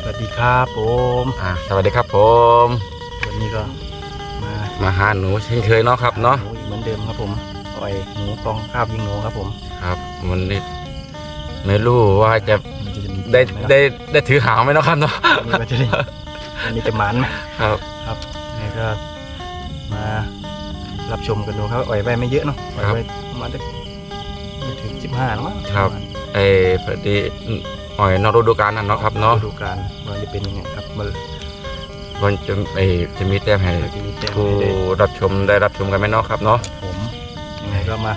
สวัสดีครับผมอ่าสวัสดีครับผม วันนี้ก็มามาหาหนูเช่นเคยเนาะครับเนาะหมูอีกเหมือนเดิมครับผมปล่อยหมูกองข้าวยิงหนูครับผมครับวันนี้ไม่รู้ว่าจะมันจะมีได้หมล่ะได้ได้ถือหางไหมเนาะครับเนาะวันนี้ก็จะได้วันนี้จะหมันไหมครับครับนี่ก็มารับชมกันดูครับอ่อยไว้ไม่เยอะเนาะอ่อยไว้ประมาณสักไม่ถึงสิบห้าหรอกมั้งครับไอ้พอดี หอยนอกฤดูกาลนั่นเนาะครับเนาะฤดูการว่าจะเป็นยังไงครับมันวันจะไอ้จะมีแต้มให้จะมีแต้มผู้ให้ได้รับชมได้รับชมกันไหมเนาะครับเนาะผมยังไงก็มา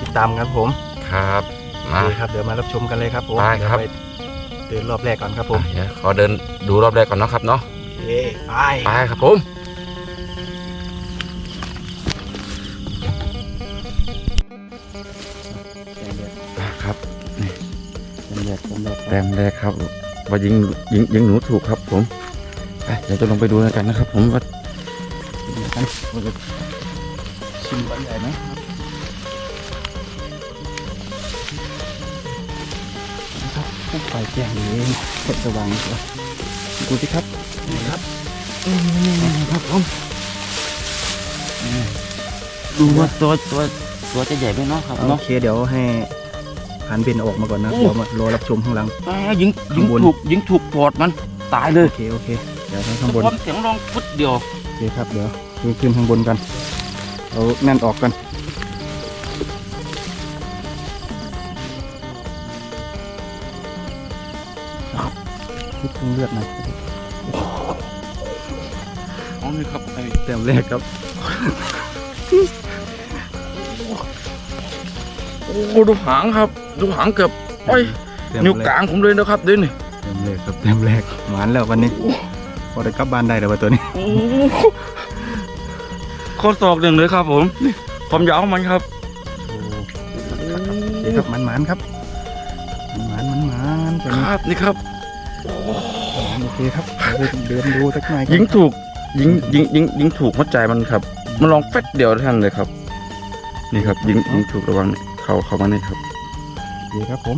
ติดตามกันครับผมครับโอมาเคครับเดี๋ยวมารับชมกันเลยครับผมได้ครับ เดี๋ยวไปเดินรอบแรกก่อนครับผมเดี๋ยวขอเดินดูรอบแรกก่อนเนาะครับเนาะโอเคไปไปครับผม แรกเต็มแรกแต้มแรกครับว่ายิงยิงยิงหนูถูกครับผมไปเดี๋ยวจะลงไปดูกันนะครับ ผมว่าเดี๋ยวกันว่าจะชิมวันใหญ่ไหมนะครับผู้ไฟแจ้งนี้กดสว่างดีกว่าดูสิครับนี่ครับนี่ครับผมดูว่าตัวตัวตัวจะใหญ่ไหมเนาะครับโอเนาะเคเดี๋ยวให้ ผ่านเบนออกมาก่อนนะโอ้เดี๋ยวมารอรับชมข้างหลัง อ่ายิงยิงข้างบน ถูกยิงถูกปอดมันตายเลยโอเคโอเคเดี๋ยวให้ข้างบน พร้อมเสียงร้องฟุดเดียวโอเคครับ เดี๋ยวขึ้นขึ้นข้างบนกันเอานั่นออกกันคิดเพิ่งเลือดหนะอ๋อนี่ครับไอ้เต็มแรกครับ โอ้ดูหางครับ ดูหางเกือบโอ้ยเต็มนิ้วแรกลางผมเลยนะครับเดี๋ยวนี่เต็มแรกครับเต็มแรกหวานแล้ววันนี้พอได้กลับบ้านได้แล้ววะตัวนี้ โอ้ข้อศอกหนึ่งเลยครับ ผมนี่ความยาวของมันครับโอเคครับมันหมานครับมันหมานมันหมานตัวนี้ครับนี่ครับ โอเคครับเดี๋ยวเดินดูสักหน่อยครับยิงถูกยิงยิงยิงยิงถูกหัวใจมันครับ มันลองแฟดเดียวเท่านั้นเลยครับ นี่ครับ ยิงยิงถูกระวัง เข้าเข้ามานี่ครับโอเคครับผม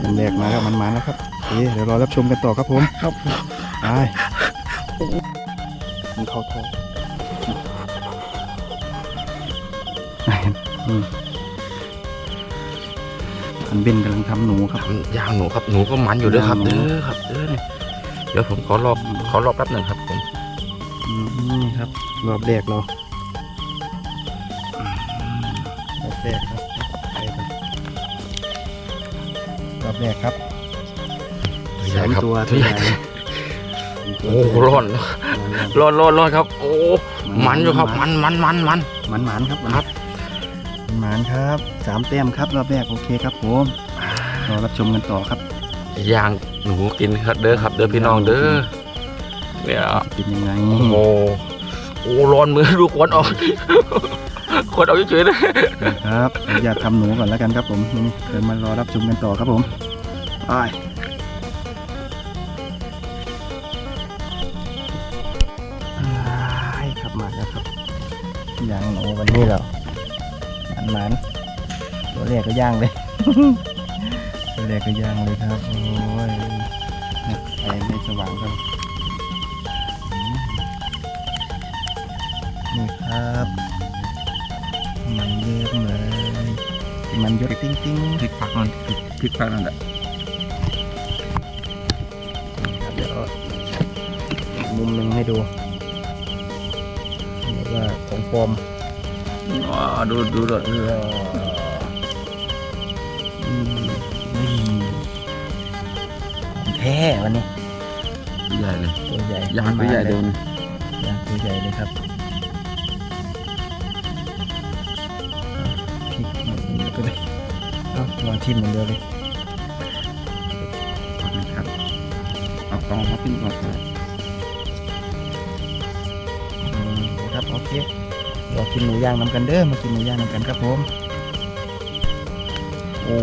เต็มแรกมาแล้วมันหมานแล้วครับโอเคเดี๋ยวรอรับชมกันต่อครับผมครับไปมันเข้าท้องอืมอันเบนกำลังทำหนูครับทำย่างหนูครับหนูก็มันอยู่เด้อครับย่างหนูเด้อครับเด้อนี่เดี๋ยวผมขอรอบขอรอบแป๊บหนึ่งครับผมอืมนี่ครับรอบแรกเรารอบแรกครับ รอบแรกครับสามตัวตัวใหญ่โอ้โหร้อนร้อนร้อนร้อนครับ โอ้มันอยู่ครับ มันมันมันมันมันหมานครับครับมันหมานครับสามแต้มครับรอบแรกโอเคครับผมรอรับชมกันต่อครับย่างหนูกินครับเด้อครับ เด้อพี่น้องเด้อเนี่ยจะเป็นยังไงโอ้โหโอ้ร้อนมือดูควันออก ควันออกเฉยๆเลยครับออนุญาทำหนูก่อนแล้วกันครับผมนี่เดี๋ยวมารอรับชมกันต่อครับผมไปครับมาแล้วครับย่างหนูวันนี้เราหมันหมันตัวแรกก็ย่างเลยตัวแรกก็ย่างเลยครับโอ้ยเนี่ยไฟไม่สว่างครับนี่ครับ มันเยิ้มเลยมันยดติ้งติ้งพริกผักนั่นพริกผักนั่นแหละครับเดี๋ยวอีกมุมหนึ่งให้ดูเรียกว่าของปลอมอ๋อดูดูดูเอออืมนี่ของแท้วันนี้ใหญ่เลยตัวใหญ่ย่างตัวใหญ่เลเดียยวนะย่างตัวใหญ่เลยครับ เอาวางทิ่มเหมือนเดิมเลยครับเอากองมาขึ้นก่อนครับอืมครับโอเคเรากินหมูย่างน้ำกันเด้อมากินหมูย่างน้ำกันครับผมโอ้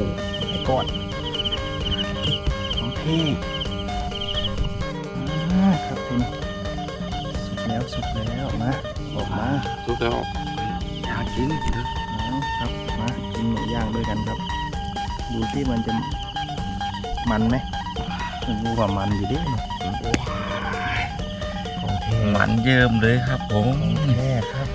ไอ้กอดของพี่อ่าครับคุณสุกแล้วสุกแล้วมาออกมาสุกแล้วอยากกินเด้อเอาครับมากินหมูย่างด้วยกันครับ ดูที่มันจะมันไหมรู้ว่ามันอยู่เดิของแท้มันเยิ้มเลยครับผมของแท้ครับ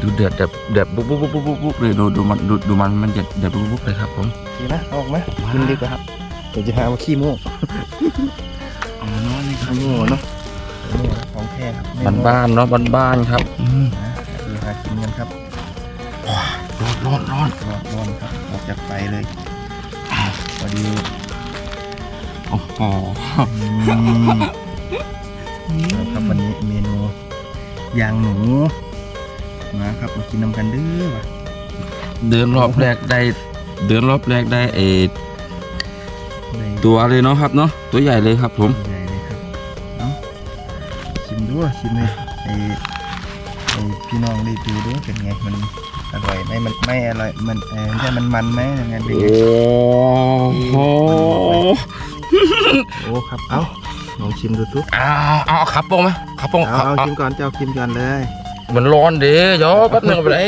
ดูเดือดแบบเดือดบุ๊บบุ๊บบุ๊บบุ๊บบุ๊บเลยดูดูมันดูดูมันมันเดือดเดือดบุ๊บบุ๊บเลยครับผมดีนะเอาออกไหมกินดีกว่าครับเดี๋ยวจะหาว่าขี้โม่เอามาน้อยนี่ครับขี้โม่เนาะขี้โม่ของแท้ครับไม่บ้านโม่บ้านๆเนาะบ้านบ้านๆครับอืมนะดูหากินกันครับ ร้อนร้อนร้อนร้อนร้อนครับออกจากไฟเลยพอดีโอ้โหครับวันนี้เมนูยางหนูมาครับมากินน้ำกันเด้อว่ะเดินรอบแรกได้ เดินรอบแรกได้เออในตัวเลยเนาะครับเนาะตัวใหญ่เลยครับผมใหญ่เลยครับเอ้าชิมดูว่าชิมเลยไอไอพี่น้องรีวิวดูเป็นไงมัน อร่อยไหมมันไม่อร่อยมันเออไม่ใช่มันมันไหมยังไงเป็นไงโอ้โหโอ้ครับเอ้าลองชิมดูทุกเอาเอาขับปงไหมขับปงเอาเอาชิมก่อนเจ้าชิมก่อนเลยมันร้อนเด้ยอแป๊บหนึงไปไหน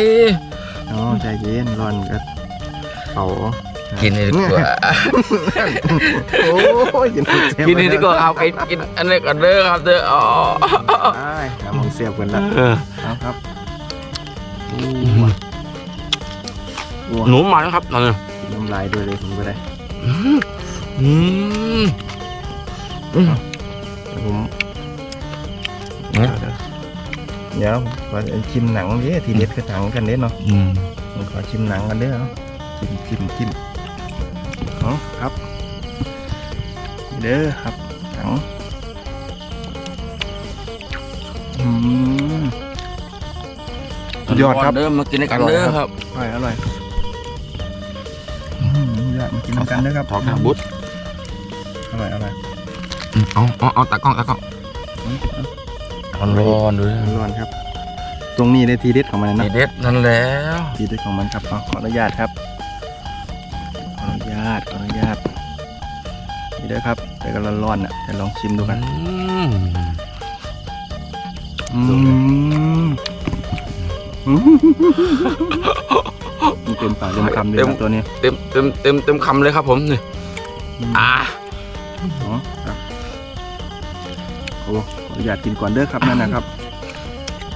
อ๋อใจเย็นร้อนก็เป่ากินเลยดีกว่าโอ้ยกินเสียบกินเลยดีกว่าครับกินกินอันนี้ก่อนเด้อครับเด้ออ๋อได้ครับมองเสียบกันละเออเอาครับโอ้ หนูมันครับตอนนี้กินน้ำลายด้วยเลยผมก็ได้อืมเดี๋ยวผมอืมเดี๋ยวผมขอชิมหนังดิทีเด็ดคือหนังกันเด้เนาะอืมผมขอชิมหนังกันเด้อเอาชิมชิมชิมเอาครับนี่เด้อครับหนังอืมสุดยอดครับเด้อมากินด้วยกันเด้อครับอร่อยอร่อยอื มยอดมากินกันเด้อครับถอดขาบุตรอร่อยอร่อยเอาเอาเอาตากล้องตากล้องอืมเอาร้อนๆด้วยร้อนครับ ตรงนี้ได้ทีเด็ดของมันนะนี่เด็ดนั่นแล้วทีเด็ดของมันครับเอาขออนุญาตครับขออนุญาตขออนุญาตนี่เด้อครับแต่ก็ร้อนๆอะจะลองชิมดูกันอืมอืมอืมมัน เต็มปากเต็มคำเลยครับตัวนี้เต็มเต็มเต็มเต็มคำเลยครับผมนี่อ่าอ๋อครับโอ้ขออนุญาตกินก่อนเด้อครับนั่นนะครับ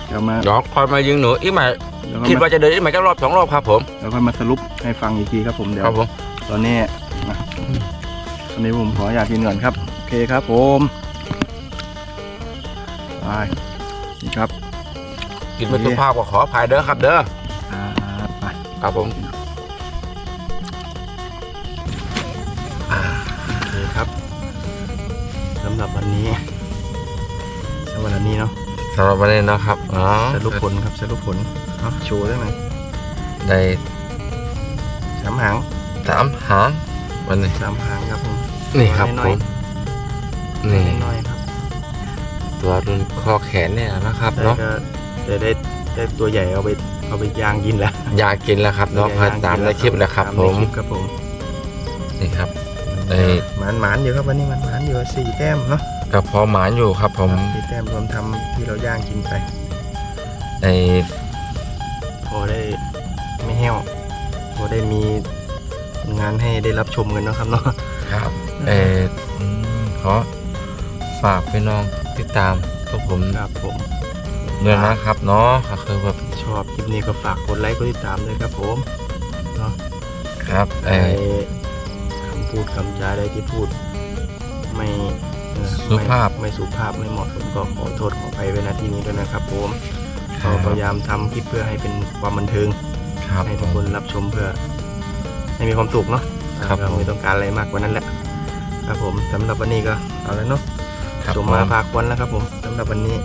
เดี๋ยวมาเดี๋ยวคอยมายิงหนูอีกไหมเดี๋ยวก็คิดมาว่าจะเดินอีกไหมจะรอบสองรอบครับผมเดี๋ยวค่อยมาสรุปให้ฟังอีกทีครับผมเดี๋ยวครับผมตอนนี้นะตอนนี้ผมขออยากกินก่อนครับโอเคครับผมไปนี่ครับกินไม่สุภาพก็ขออภัยเด้อครับเด้ออ่าไป ครับผมโอเคครับสำหรับวันนี้สำหรับวันนี้เนาะสำหรับวันนี้นะครับอ๋อสรุปผลครับสรุปผลเอาโชว์ได้ไหมได้สามหางสามหางวันนี้สามหางครับผมนี่ครับน้ผอยมๆนี่น้อยๆครับตัวรุ่นคอแขนเนี่ยนะครับแต่เนาะก็จะได้ได้ตัวใหญ่เอาไป เอาไปย่างกินแล้วอยากกินแล้วครับเนาะตัวใหญ่ย่งตามในคลิปแล้วครับ ตามผในม คลิปครับผมนี่ครับได้หมานหมานๆอยู่ครับวันนี้หมานหมานๆอยู่สี่แต้มเนาะกับพอหมานอยู่ครับ ผมสี่แต้มรวมทำที่เราย่างกินไป ในพอได้ไม่แห้วพอได้มีงานให้ได้รับชมกันเนาะครับเนาะ ครับเอออืมขอฝากพี่น้องติดตามพวกผมครับผม ด้วยนะครับเนาะก็คือแบบชอบคลิปนี้ก็ฝากกดไลค์กดติดตามด้วยครับผมเนาะครับเอไอ้อคำพูดคำจาใดที่พูด ไม่เอ่อสุภาพไม่ไม่สุภาพไม่เหมาะสมก็ขอโทษขอไปไว้ณที่นี้ด้วยนะครับผมครัเราบพยายามทำคลิปเพื่อให้เป็นความบันเทิงครับให้ผทุกมคนรับชมเพื่อ ให้มีความสุขเนาะครับเราผมไม่ต้องการอะไรมากกว่านั้นแหละ ครับผมสำหรับวันนี้ก็เอาแล้วเนาะครับชมผมมาพาควันแล้วครับผมสำหรับวันนี้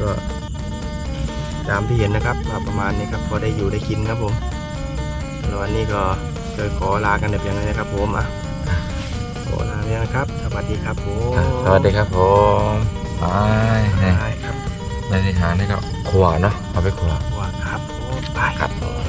ก็ตามที่เห็นนะครับว่าประมาณนี้ครับพอได้อยู่ได้กินครับผมแล้ววันนี้ก็จะขอลากันแบบอย่างนี้นะครับผมอะขอลาเนี่ยนะครับสวัสดีครับผมอะสวัสดีครับผมไปได้ครับในที่หานี่ก็ขวาเนาะเอาไปขวาว่าครับผมไปครับผม